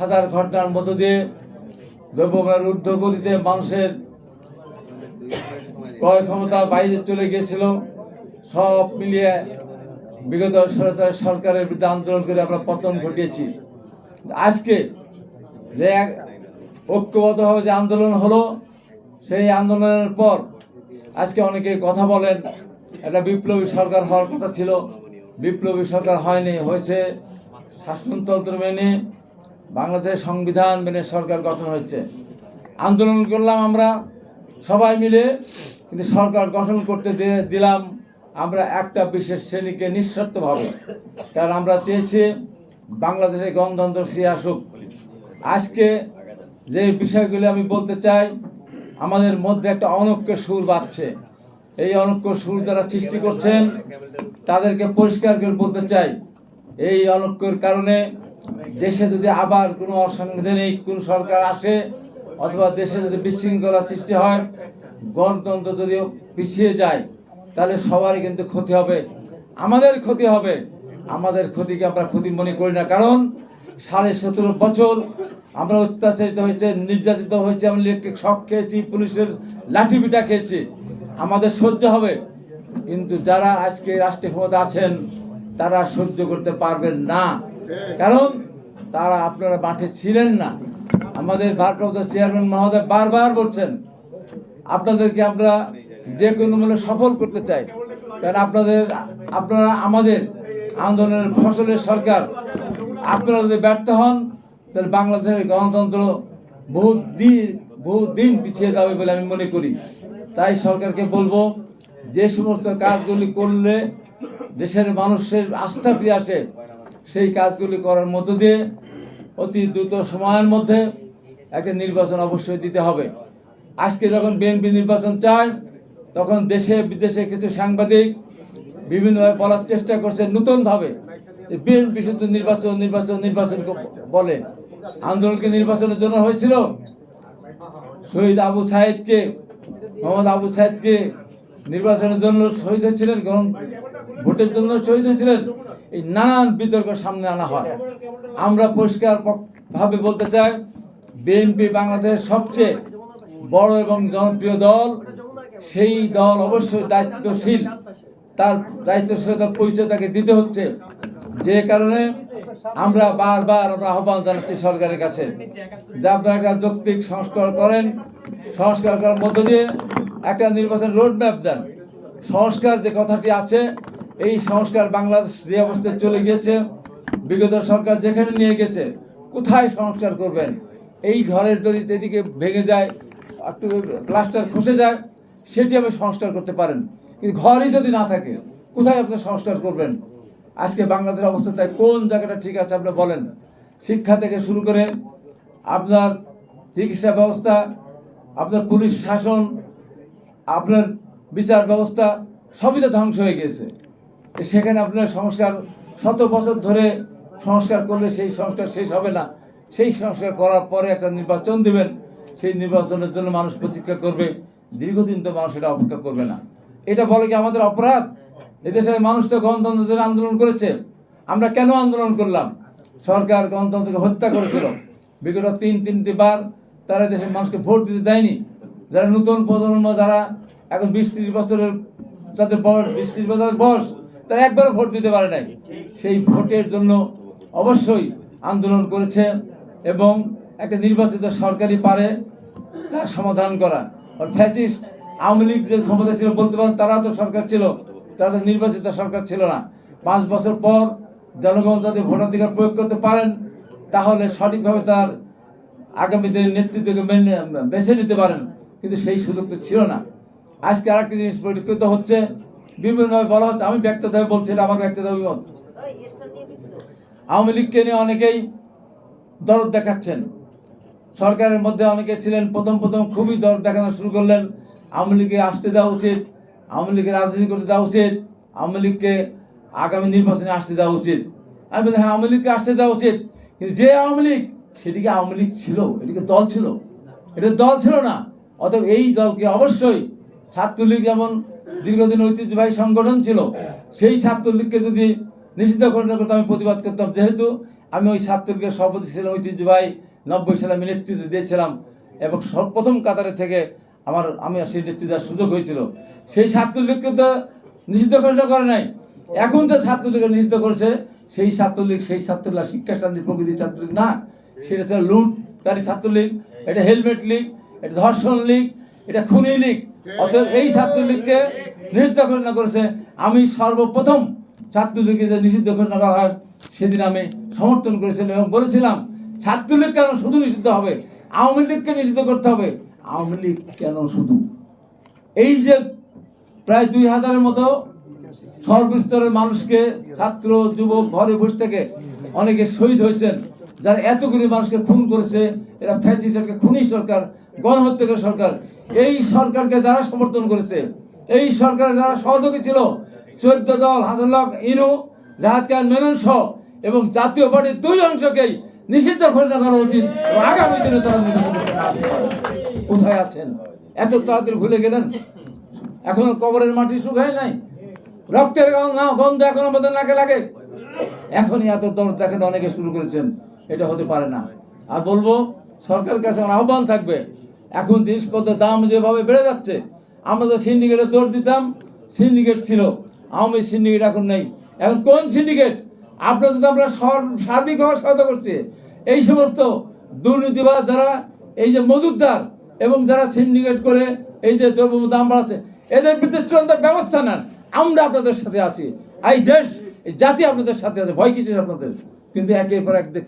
হাজার ঘটনার মধ্য দিয়ে দ্রব্যমূল্যের ঊর্ধ্বগতিতে মানুষের ক্রয় ক্ষমতা বাইরে চলে গিয়েছিল। সব মিলিয়ে বিগত সরকার সরকারের বিরুদ্ধে আন্দোলন করে আমরা পতন ঘটিয়েছি। আজকে যে এক ঐক্যবদ্ধভাবে যে আন্দোলন হলো, সেই আন্দোলনের পর আজকে অনেকে কথা বলেন, একটা বিপ্লবী সরকার হওয়ার কথা ছিল। বিপ্লবী সরকার হয়নি, হয়েছে শাসনতন্ত্র মেনে বাংলাদেশের সংবিধান মেনে সরকার গঠন হচ্ছে আন্দোলন করলাম আমরা সবাই মিলে, কিন্তু সরকার গঠন করতে দিলাম আমরা একটা বিশেষ শ্রেণীকে নিঃস্বার্থভাবে। কারণ আমরা চেয়েছি বাংলাদেশে গণতন্ত্র ফিরে আসুক। আজকে যে বিষয়গুলি আমি বলতে চাই, আমাদের মধ্যে একটা অনৈক্য সুর বাজছে এই অনৈক্য সুর যারা সৃষ্টি করছেন, তাদেরকে পরিষ্কার করে বলতে চাই, এই অনৈক্যর কারণে দেশে যদি আবার কোনো অসাংবিধানিক কোনো সরকার আসে, অথবা দেশে যদি বিশৃঙ্খলা সৃষ্টি হয়, গণতন্ত্র যদি পিছিয়ে যায়, তাহলে সবারই কিন্তু ক্ষতি হবে। আমাদের ক্ষতি হবে। আমাদের ক্ষতিকে আমরা ক্ষতি মনে করি না। কারণ সাড়ে সতেরো বছর আমরা অত্যাচারিত হয়েছে, নির্যাতিত হয়েছে, আমরা ইলেকট্রিক শখ খেয়েছি, পুলিশের লাঠি পিটা খেয়েছি। আমাদের সহ্য হবে। কিন্তু যারা আজকে রাষ্ট্রীয় ক্ষমতা আছেন, তারা সহ্য করতে পারবেন না। কারণ তারা আপনারা মাঠে ছিলেন না। আমাদের ভারপ্রাপ্ত চেয়ারম্যান মহোদয় বারবার বলছেন, আপনাদেরকে আমরা যে কোনো মূল্যে সফল করতে চাই। কারণ আপনাদের, আপনারা আমাদের আন্দোলনের ফসলের সরকার। আপনারা যদি ব্যর্থ হন, তাহলে বাংলাদেশের গণতন্ত্র বহু দিন বহু দিন পিছিয়ে যাবে বলে আমি মনে করি। তাই সরকারকে বলব, যে সমস্ত কাজগুলি করলে দেশের মানুষের আস্থা ফিরে আসে সেই কাজগুলি করার মধ্য দিয়ে অতি দ্রুত সময়ের মধ্যে একটা নির্বাচন অবশ্যই দিতে হবে। আজকে যখন বিএনপি নির্বাচন চায়, তখন দেশে বিদেশে কিছু সাংবাদিক বিভিন্নভাবে বলার চেষ্টা করছে নতুনভাবে। বিএনপি শুধু নির্বাচন নির্বাচন নির্বাচন বলে। আন্দোলনকে নির্বাচনের জন্য হয়েছিল শহীদ আবু সাহেদকে মোহাম্মদ আবু সাহেদকে নির্বাচনের জন্য শহীদ হয়েছিলেন গ্রহণ ভোটের জন্য শহীদ হয়েছিলেন। এই নানান বিতর্ক সামনে আনা হয়। আমরা পরিষ্কার পক- ভাবে বলতে চাই বিএনপি বাংলাদেশের সবচেয়ে বড় এবং জনপ্রিয় দল, সেই দল অবশ্যই দায়িত্বশীল। তার দায়িত্বশীলতার পরিচয় তাকে দিতে হচ্ছে। যে কারণে আমরা বারবার আমরা আহ্বান জানাচ্ছি সরকারের কাছে যে আপনারা একটা যৌক্তিক সংস্কার করেন, সংস্কার করার মধ্য দিয়ে একটা নির্বাচন রোড ম্যাপ দেন। সংস্কার যে কথাটি আছে এই সংস্কার বাংলাদেশ যে অবস্থায় চলে গিয়েছে, বিগত সরকার যেখানে নিয়ে গেছে, কোথায় সংস্কার করবেন? এই ঘরের যদি এদিকে ভেঙে যায় একটু প্লাস্টার খসে যায়, সেটি আপনি সংস্কার করতে পারেন। কিন্তু ঘরই যদি না থাকে, কোথায় আপনি সংস্কার করবেন? আজকে বাংলাদেশের অবস্থা তাই কোন জায়গাটা ঠিক আছে আপনি বলেন? শিক্ষা থেকে শুরু করে আপনার চিকিৎসা ব্যবস্থা, আপনার পুলিশ শাসন, আপনার বিচার ব্যবস্থা, সবই তো ধ্বংস হয়ে গেছে সেখানে আপনার সংস্কার শত বছর ধরে সংস্কার করলে সেই সংস্কার শেষ হবে না। সেই সংস্কার করার পরে একটা নির্বাচন দেবেন। সেই নির্বাচনের জন্য মানুষ প্রতীক্ষা করবে। দীর্ঘদিন তো মানুষ এটা অপেক্ষা করবে না। এটা বলে কি আমাদের অপরাধ? এদেশের মানুষ তো গণতন্ত্রের আন্দোলন করেছে। আমরা কেন আন্দোলন করলাম? সরকার গণতন্ত্রকে হত্যা করেছিল। বিগত তিন, তিনটি বার তারা দেশের মানুষকে ভোট দিতে দেয়নি। যারা নতুন প্রজন্ম, যারা এখন বিশ, ত্রিশ বছরের, যাদের বয়স বিশ, ত্রিশ বছরের বয়স তারা একবারও ভোট দিতে পারে নাই। সেই ভোটের জন্য অবশ্যই আন্দোলন করেছে এবং একটা নির্বাচিত সরকারি পারে তার সমাধান করা। আর ফ্যাসিস্ট আওয়ামী লীগ যে ক্ষমতা ছিল বলতে পারেন তারা তো সরকার ছিল। তারা তো নির্বাচিত সরকার ছিল না। পাঁচ বছর পর জনগণ যদি ভোটাধিকার প্রয়োগ করতে পারেন, তাহলে সঠিকভাবে তার আগামী দিনের নেতৃত্বকে মেনে, বেছে নিতে পারেন। কিন্তু সেই সুযোগ তো ছিল না। আজকে আরেকটি জিনিস পরিষ্কৃত হচ্ছে বিভিন্নভাবে বলা হচ্ছে, আমি ব্যক্তিগতভাবে বলছি আমার ব্যক্তিগত অভিমত। আওয়ামী লীগকে নিয়ে অনেকেই দরদ দেখাচ্ছেন। সরকারের মধ্যে অনেকে ছিলেন, প্রথম প্রথম খুবই দরদ দেখানো শুরু করলেন। আওয়ামী লীগকে আসতে দেওয়া উচিত, আওয়ামী লীগকে রাজনীতি করতে দেওয়া উচিত, আওয়ামী লীগকে আগামী নির্বাচনে আসতে দেওয়া উচিত। আমি বলি হ্যাঁ আওয়ামী লীগকে আসতে দেওয়া উচিত, কিন্তু যে আওয়ামী লীগ সেটিকে আওয়ামী লীগ ছিল? এটিকে দল ছিল? এটা দল ছিল না। অতএব এই দলকে অবশ্যই ছাত্রলীগ যেমন দীর্ঘদিন ঐতিহ্যবাহী সংগঠন ছিল, সেই ছাত্রলীগকে যদি নিষিদ্ধ ঘটনা করতে আমি প্রতিবাদ করতাম, যেহেতু আমি ওই ছাত্রলীগের সভাপতি ছিলাম, ঐতিহ্যবাহী নব্বই সালে আমি নেতৃত্ব দিয়েছিলাম এবং সব প্রথম কাতারে থেকে আমার, আমি সেই নেতৃত্ব দেওয়ার সুযোগ হয়েছিল। সেই ছাত্রলীগকে তো নিষিদ্ধ ঘোষণা করে নাই। এখন যে ছাত্রলীগকে নিষিদ্ধ করেছে, সেই ছাত্রলীগ সেই ছাত্রলীগ শিক্ষা শান্তি প্রকৃতির ছাত্রলীগ না। সেটা ছিল লুটকারী ছাত্রলীগ, এটা হেলমেট লীগ, এটা ধর্ষণ লীগ, এটা খুনি লীগ। অতএব এই ছাত্রলীগকে নিষিদ্ধ ঘোষণা করেছে। আমি সর্বপ্রথম ছাত্রলীগকে যে নিষিদ্ধ ঘোষণা করা হয়, সেদিন আমি সমর্থন করেছিলাম এবং বলেছিলাম, ছাত্রলীগ কেন শুধু নিষিদ্ধ হবে? আওয়ামী লীগকে নিষিদ্ধ করতে হবে। আওয়ামী লীগ কেন শুধু? এই যে প্রায় দুই হাজারের মতো সর্বস্তরের মানুষকে ছাত্র, যুবক, ঘরে বসে থেকে অনেকে শহীদ হয়েছেন। যারা এতগুলি মানুষকে খুন করেছে, এরা ফ্যাসিস্টকে খুনি সরকার গণহত্যাকারী সরকার। এই সরকারকে যারা সমর্থন করেছে, এই সরকারের যারা সহযোগী ছিল, চোদ্দ দল হাসানলক ইনু রাহাত খান, মেনন সহ, এবং জাতীয় পার্টির দুই অংশকেই নিষিদ্ধ ঘোষণা করা উচিত আগামী দিনে তারা। কোথায় আছেন? এত তাড়াতাড়ি ভুলে গেলেন? এখনও কবরের মাটি শুকায় নাই? রক্তের গন্ধ এখন আমাদের নাকে লাগে? এখনই এত দরদ দেখেন অনেকে শুরু করেছেন। এটা হতে পারে না। আর বলব, সরকারের কাছে আমার আহ্বান থাকবে, এখন জিনিসপত্রের দাম যেভাবে বেড়ে যাচ্ছে, আমরা তো সিন্ডিকেটে দৌড় দিতাম সিন্ডিকেট ছিল, আওয়ামী সিন্ডিকেট এখন নেই। এখন কোন সিন্ডিকেট আপনাদের তো সর- সার্বিকভাবে সহায়তা করছি, এই সমস্ত দুর্নীতিবাজ যারা, এই যে মজুদদার এবং যারা সিন্ডিকেট করে, এই যে দ্রব্য দাম বাড়াচ্ছে, এদের বিরুদ্ধে চূড়ান্ত ব্যবস্থা নেন। আমরা আপনাদের সাথে আছি। এই দেশ, এই জাতি আপনাদের সাথে আছে, ভয় কিছু আপনাদের? কিন্তু একের পর এক দেখ